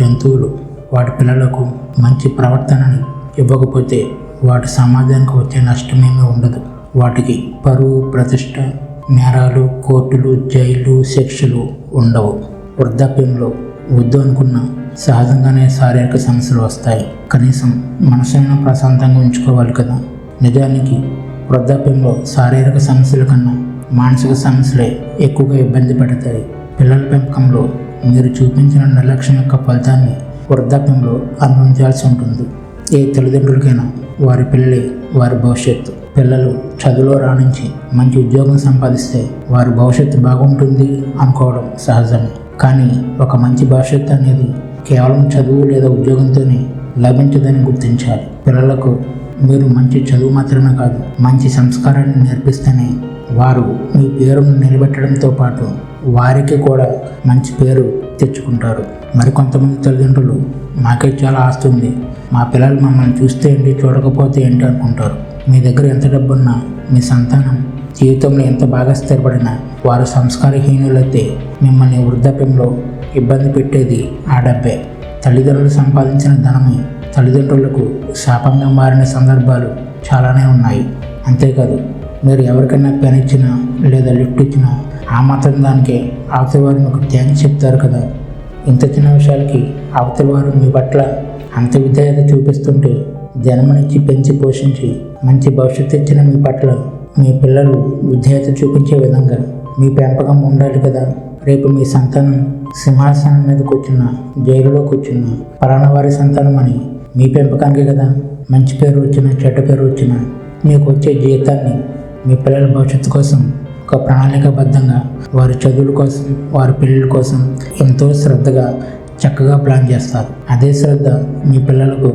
జంతువులు వాటి పిల్లలకు మంచి ప్రవర్తనని ఇవ్వకపోతే వాటి సమాజానికి వచ్చే నష్టమేమీ ఉండదు. వాటికి పరువు ప్రతిష్ట నేరాలు కోర్టులు జైలు శిక్షలు ఉండవు. వృద్ధాప్యంలో వద్దు అనుకున్న సహజంగానే శారీరక సమస్యలు వస్తాయి. కనీసం మనసును ప్రశాంతంగా ఉంచుకోవాలి కదా. నిజానికి వృద్ధాప్యంలో శారీరక సమస్యల కన్నా మానసిక సమస్యలే ఎక్కువగా ఇబ్బంది పెడతాయి. పిల్లల పెంపకంలో మీరు చూపించిన నిర్లక్ష్యం యొక్క ఫలితాన్ని వృద్ధాప్యంలో అనుభవించాల్సి ఉంటుంది. ఏ తల్లిదండ్రులకైనా వారి పిల్లలే వారి భవిష్యత్తు. పిల్లలు చదువులో రాణించి మంచి ఉద్యోగం సంపాదిస్తే వారి భవిష్యత్తు బాగుంటుంది అనుకోవడం సహజమే. కానీ ఒక మంచి భవిష్యత్తు అనేది కేవలం చదువు లేదా ఉద్యోగంతోనే లభించదని గుర్తించాలి. పిల్లలకు మీరు మంచి చదువు మాత్రమే కాదు మంచి సంస్కారాన్ని నేర్పిస్తేనే వారు మీ పేరును నిలబెట్టడంతో పాటు వారికి కూడా మంచి పేరు తెచ్చుకుంటారు. మరికొంతమంది తల్లిదండ్రులు మాకే చాలా ఆస్తి ఉంది. మా పిల్లలు మమ్మల్ని చూస్తే ఏంటి చూడకపోతే ఏంటి అనుకుంటారు. మీ దగ్గర ఎంత డబ్బున్నా మీ సంతానం జీవితంలో ఎంత బాగా స్థిరపడినా వారు సంస్కారహీనులైతే మిమ్మల్ని వృద్ధాప్యంలో ఇబ్బంది పెట్టేది ఆ డబ్బే. తల్లిదండ్రులు సంపాదించిన ధనమే తల్లిదండ్రులకు శాపంగా మారిన సందర్భాలు చాలానే ఉన్నాయి. అంతేకాదు మీరు ఎవరికైనా పెన్ ఇచ్చినా లేదా లిఫ్ట్ ఇచ్చినా ఆ మాత్రం దానికే అవతలి వారు మీకు థ్యాంక్స్ చెప్తారు కదా. ఇంత చిన్న విషయాలకి అవతలి వారు మీ పట్ల అంత విధేయత చూపిస్తుంటే జన్మనిచ్చి పెంచి పోషించి మంచి భవిష్యత్తు ఇచ్చిన మీ పట్ల మీ పిల్లలు విధేయత చూపించే విధంగా మీ పెంపకం ఉండాలి కదా. రేపు మీ సంతానం సింహాసనం మీద కూర్చున్న జైలులో కూర్చున్న పలానా వారి సంతానం అని మీ పెంపకానికి కదా. మంచి పేరు వచ్చిన చెడ్డ పేరు వచ్చిన మీకు వచ్చే జీవితాన్ని మీ పిల్లల భవిష్యత్తు కోసం ఒక ప్రణాళికాబద్ధంగా వారి చదువుల కోసం వారి పిల్లల కోసం ఎంతో శ్రద్ధగా చక్కగా ప్లాన్ చేస్తారు. అదే శ్రద్ధ మీ పిల్లలకు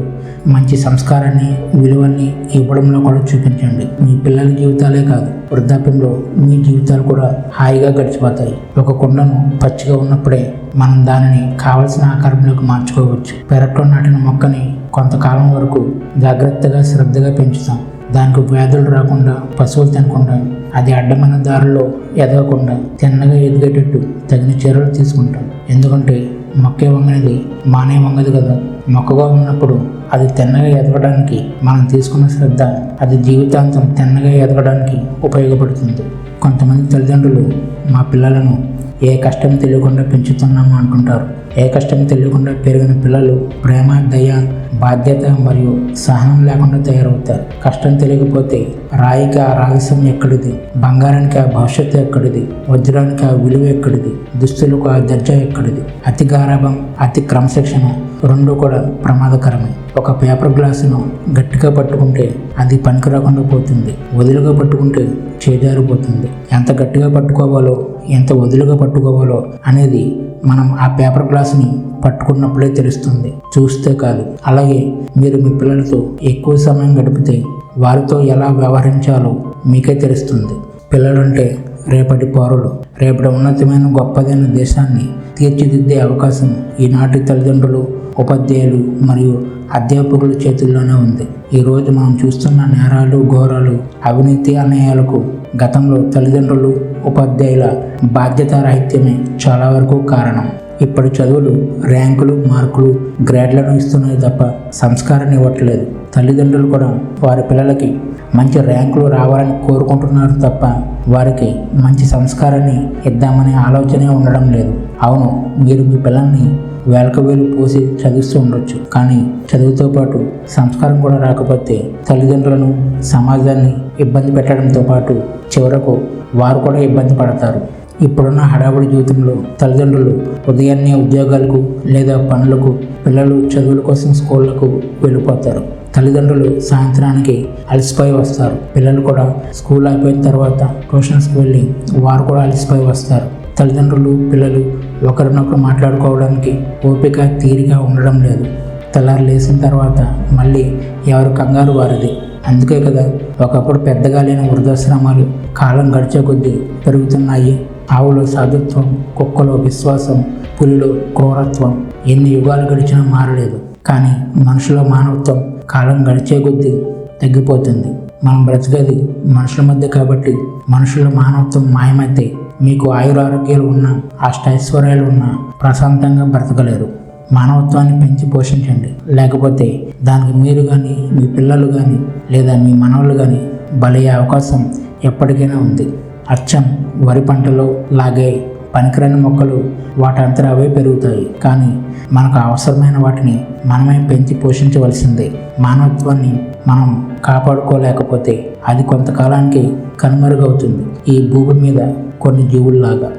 మంచి సంస్కారాన్ని విలువల్ని ఇవ్వడంలో కూడా చూపించండి. మీ పిల్లల జీవితాలే కాదు వృద్ధాప్యంలో మీ జీవితాలు కూడా హాయిగా గడిచిపోతాయి. ఒక కుండను పచ్చిగా ఉన్నప్పుడే మనం దానిని కావలసిన ఆకారంలోకి మార్చుకోవచ్చు. పెరట్లో నాటిన మొక్కని కొంతకాలం వరకు జాగ్రత్తగా శ్రద్ధగా పెంచుతాం. దానికి వ్యాధులు రాకుండా పశువులు తినకుండా అది అడ్డమైన దారిలో ఎదగకుండా తిన్నగా ఎదిగేటట్టు తగిన చర్యలు తీసుకుంటాం. ఎందుకంటే మొక్కే వంగనిది మానే వంగదు కదా. మొక్కగా ఉన్నప్పుడు అది తిన్నగా ఎదగడానికి మనం తీసుకున్న శ్రద్ధ అది జీవితాంతం తిన్నగా ఎదగడానికి ఉపయోగపడుతుంది. కొంతమంది తల్లిదండ్రులు మా పిల్లలను ఏ కష్టం తెలియకుండా పెంచుతున్నాము అనుకుంటారు. ఏ కష్టం తెలియకుండా పెరిగిన పిల్లలు ప్రేమ దయ బాధ్యత మరియు సహనం లేకుండా తయారవుతారు. కష్టం తెలియకపోతే రాయికి ఆ రహస్యం ఎక్కడిది? బంగారానికి ఆ భవిష్యత్తు ఎక్కడిది? వజ్రానికి ఆ విలువ ఎక్కడిది? దుస్తులకు ఆ దర్జా ఎక్కడిది? అతి గారాభం అతి క్రమశిక్షణ రెండు కూడా ప్రమాదకరమే. ఒక పేపర్ గ్లాసును గట్టిగా పట్టుకుంటే అది పనికి రాకుండా పోతుంది. వదులుగా పట్టుకుంటే చేజారిపోతుంది. ఎంత గట్టిగా పట్టుకోవాలో ఎంత వదులుగా పట్టుకోవాలో అనేది మనం ఆ పేపర్ గ్లాస్ని పట్టుకున్నప్పుడే తెలుస్తుంది. చూస్తే కాదు. అలాగే మీరు మీ పిల్లలతో ఎక్కువ సమయం గడిపితే వారితో ఎలా వ్యవహరించాలో మీకే తెలుస్తుంది. పిల్లలంటే రేపటి పౌరులు. రేపటి ఉన్నతమైన గొప్పదైన దేశాన్ని తీర్చిదిద్దే అవకాశం ఈనాటి తల్లిదండ్రులు ఉపాధ్యాయులు మరియు అధ్యాపకుల చేతుల్లోనే ఉంది. ఈరోజు మనం చూస్తున్న నేరాలు ఘోరాలు అవినీతి అన్యాయాలకు గతంలో తల్లిదండ్రులు ఉపాధ్యాయుల బాధ్యత రాహిత్యమే చాలా వరకు కారణం. ఇప్పటి చదువులు ర్యాంకులు మార్కులు గ్రేడ్లను ఇస్తున్నాయి తప్ప సంస్కారాన్ని ఇవ్వట్లేదు. తల్లిదండ్రులు కూడా వారి పిల్లలకి మంచి ర్యాంకులు రావాలని కోరుకుంటున్నారు తప్ప వారికి మంచి సంస్కారాన్ని ఇద్దామనే ఆలోచనే ఉండడం లేదు. అవును మీరు మీ పిల్లల్ని వేలకు వేలు పోసి చదివిస్తూ ఉండొచ్చు. కానీ చదువుతో పాటు సంస్కారం కూడా రాకపోతే తల్లిదండ్రులను సమాజాన్ని ఇబ్బంది పెట్టడంతో పాటు చివరకు వారు కూడా ఇబ్బంది పడతారు. ఇప్పుడున్న హడావుడి జీవితంలో తల్లిదండ్రులు ఉదయాన్నే ఉద్యోగాలకు లేదా పనులకు పిల్లలు చదువుల కోసం స్కూళ్ళకు వెళ్ళిపోతారు. తల్లిదండ్రులు సాయంత్రానికి అలసిపోయి వస్తారు. పిల్లలు కూడా స్కూల్ అయిపోయిన తర్వాత ట్యూషన్స్కి వెళ్ళి వారు కూడా అలసిపోయి వస్తారు. తల్లిదండ్రులు పిల్లలు ఒకరినొకరు మాట్లాడుకోవడానికి ఓపిక తీరిగా ఉండడం లేదు. తెల్లారు లేచిన తర్వాత మళ్ళీ ఎవరి కంగారు వారిది. అందుకే కదా ఒకప్పుడు పెద్దగా లేని వృద్ధాశ్రమాలు కాలం గడిచే కొద్దీ పెరుగుతున్నాయి. ఆవులో సాధుత్వం కుక్కలో విశ్వాసం పులిలో క్రూరత్వం ఎన్ని యుగాలు గడిచినా మారలేదు. కానీ మనుషుల మానవత్వం కాలం గడిచే కొద్దీ తగ్గిపోతుంది. మనం బ్రతికేది మనుషుల మధ్య కాబట్టి మనుషుల మానవత్వం మాయమైతే మీకు ఆయురారోగ్యాలు ఉన్న అష్టైశ్వర్యాలు ఉన్న ప్రశాంతంగా బ్రతకలేరు. మానవత్వాన్ని పెంచి పోషించండి. లేకపోతే దానికి మీరు కానీ మీ పిల్లలు కానీ లేదా మీ మనవలు కానీ బలయ్యే అవకాశం ఎప్పటికైనా ఉంది. అచ్చం వరి పంటలో లాగే పనికిరాని మొక్కలు వాటంతట అవే పెరుగుతాయి. కానీ మనకు అవసరమైన వాటిని మనమే పెంచి పోషించవలసిందే. మానవత్వాన్ని మనం కాపాడుకోలేకపోతే అది కొంతకాలానికి కనుమరుగవుతుంది. ఈ భూమి మీద కొన్ని జీవుల్లాగా.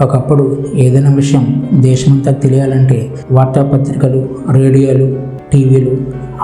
ఒకప్పుడు ఏదైనా విషయం దేశమంతా తెలియాలంటే వార్తాపత్రికలు రేడియోలు టీవీలు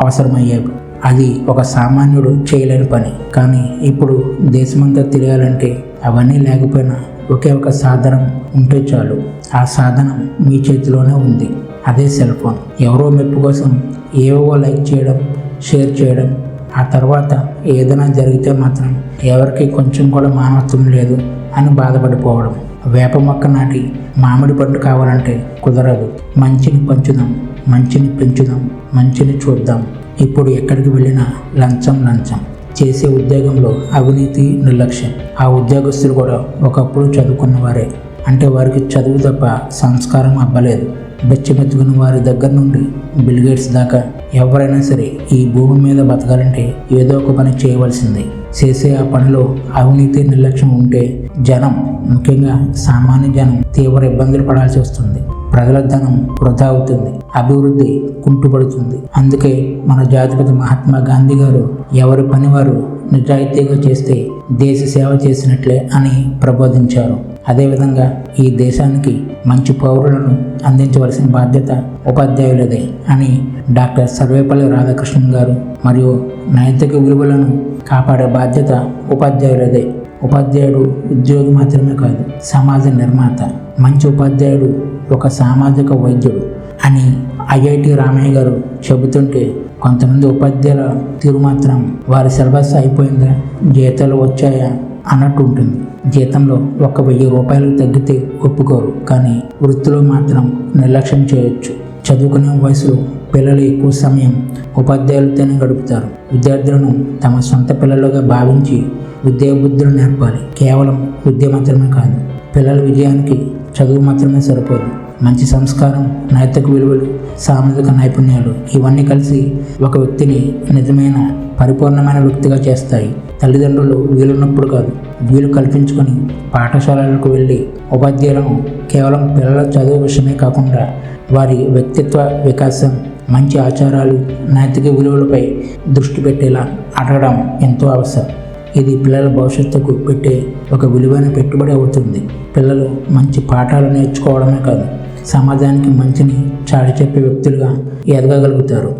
అవసరమయ్యేవి. అది ఒక సామాన్యుడు చేయలేని పని. కానీ ఇప్పుడు దేశమంతా తెలియాలంటే అవన్నీ లేకపోయినా ఒకే ఒక సాధనం ఉంటే చాలు. ఆ సాధనం మీ చేతిలోనే ఉంది. అదే సెల్ ఫోన్. ఎవరో మెప్పు కోసం ఏవో లైక్ చేయడం షేర్ చేయడం ఆ తర్వాత ఏదైనా జరిగితే మాత్రం ఎవరికి కొంచెం కూడా మానవత్వం లేదు అని బాధపడిపోవడం. వేప మొక్క నాటి మామిడి పండు కావాలంటే కుదరదు. మంచిని పంచుదాం మంచిని పెంచుదాం మంచిని చూద్దాం. ఇప్పుడు ఎక్కడికి వెళ్ళినా లంచం లంచం. చేసే ఉద్యోగంలో అవినీతి నిర్లక్ష్యం. ఆ ఉద్యోగస్తులు కూడా ఒకప్పుడు చదువుకున్న వారే అంటే వారికి చదువు తప్ప సంస్కారం అబ్బలేదు. బెచ్చమెత్తుకున్న వారి దగ్గర నుండి బిల్గేట్స్ దాకా ఎవరైనా సరే ఈ భూమి మీద బతకాలంటే ఏదో ఒక పని చేయవలసిందే. చేసే ఆ పనిలో అవినీతి నిర్లక్ష్యం ఉంటే జనం ముఖ్యంగా సామాన్య జనం తీవ్ర ఇబ్బందులు పడాల్సి వస్తుంది. ప్రజల ధనం వృధా అవుతుంది అభివృద్ధి కుంటుపడుతుంది. అందుకే మన జాతిపతి మహాత్మా గాంధీ గారు ఎవరి పని వారు నిజాయితీగా చేస్తే దేశ సేవ చేసినట్లే అని ప్రబోధించారు. అదేవిధంగా ఈ దేశానికి మంచి పౌరులను అందించవలసిన బాధ్యత ఉపాధ్యాయులదే అని డాక్టర్ సర్వేపల్లి రాధాకృష్ణన్ గారు మరియు నైతిక విలువలను కాపాడే బాధ్యత ఉపాధ్యాయులదే. ఉపాధ్యాయుడు ఉద్యోగి మాత్రమే కాదు సమాజ నిర్మాత. మంచి ఉపాధ్యాయుడు ఒక సామాజిక వైద్యుడు అని ఐఐటి రామయ్య గారు చెబుతుంటే కొంతమంది ఉపాధ్యాయుల తీరు మాత్రం వారి సిలబస్ అయిపోయిందా జీతాలు వచ్చాయా అన్నట్టు ఉంటుంది. జీతంలో ఒక వెయ్యి రూపాయలు తగ్గితే ఒప్పుకోరు కానీ వృత్తిలో మాత్రం నిర్లక్ష్యం చేయొచ్చు. చదువుకునే వయసులో పిల్లలు ఎక్కువ సమయం ఉపాధ్యాయులతోనే గడుపుతారు. విద్యార్థులను తమ సొంత పిల్లలుగా భావించి విద్యాబుద్ధులు నేర్పాలి. కేవలం విద్య మాత్రమే కాదు పిల్లల విజయానికి చదువు మాత్రమే సరిపోదు. మంచి సంస్కారం నైతిక విలువలు సామాజిక నైపుణ్యాలు ఇవన్నీ కలిసి ఒక వ్యక్తిని నిజమైన పరిపూర్ణమైన వ్యక్తిగా చేస్తాయి. తల్లిదండ్రులు వీలున్నప్పుడు కాదు వీలు కల్పించుకొని పాఠశాలలకు వెళ్ళి ఉపాధ్యాయులను కేవలం పిల్లల చదువు విషయమే కాకుండా వారి వ్యక్తిత్వ వికాసం మంచి ఆచారాలు నైతిక విలువలపై దృష్టి పెట్టేలా అడగడం ఎంతో అవసరం. ఇది పిల్లల భవిష్యత్తుకు పెట్టే ఒక విలువైన పెట్టుబడి అవుతుంది. పిల్లలు మంచి పాఠాలు నేర్చుకోవడమే కాదు సమాజానికి మంచిని చాటి చెప్పే వ్యక్తులుగా ఎదగగలుగుతారు.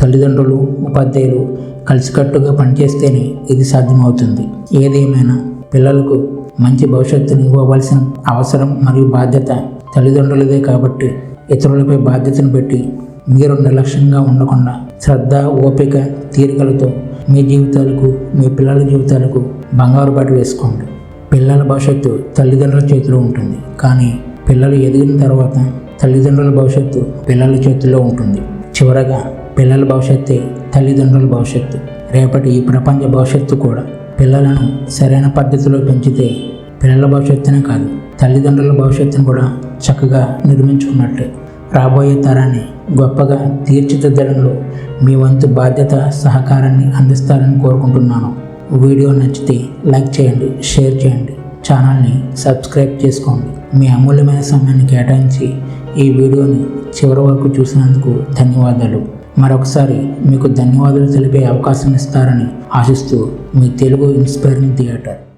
తల్లిదండ్రులు ఉపాధ్యాయులు కలిసికట్టుగా పనిచేస్తేనే ఇది సాధ్యమవుతుంది. ఏదేమైనా పిల్లలకు మంచి భవిష్యత్తును ఇవ్వవలసిన అవసరం మరియు బాధ్యత తల్లిదండ్రులదే కాబట్టి ఇతరులపై బాధ్యతను పెట్టి మీరు నిర్లక్ష్యంగా ఉండకుండా శ్రద్ధ ఓపిక తీరికలతో మీ జీవితాలకు మీ పిల్లల జీవితాలకు బంగారు బాట వేసుకోండి. పిల్లల భవిష్యత్తు తల్లిదండ్రుల చేతిలో ఉంటుంది. కానీ పిల్లలు ఎదిగిన తర్వాత తల్లిదండ్రుల భవిష్యత్తు పిల్లల చేతుల్లో ఉంటుంది. చివరగా పిల్లల భవిష్యత్తే తల్లిదండ్రుల భవిష్యత్తు. రేపటి ఈ ప్రపంచ భవిష్యత్తు కూడా పిల్లలను సరైన పద్ధతిలో పెంచితే పిల్లల భవిష్యత్తునే కాదు తల్లిదండ్రుల భవిష్యత్తును కూడా చక్కగా నిర్మించుకున్నట్లే రాబోయే తరాన్ని గొప్పగా తీర్చిదిద్దడంలో మీ వంతు బాధ్యత సహకారాన్ని అందిస్తారని కోరుకుంటున్నాను. వీడియో నచ్చితే లైక్ చేయండి షేర్ చేయండి. ఛానల్ని సబ్స్క్రైబ్ చేసుకోండి. మీ అమూల్యమైన సమయాన్ని కేటాయించి ఈ వీడియోని చివరి వరకు చూసినందుకు ధన్యవాదాలు. మరొకసారి మీకు ధన్యవాదాలు తెలిపే అవకాశం ఇస్తారని ఆశిస్తూ మీ తెలుగు ఇన్స్పైరింగ్ థియేటర్.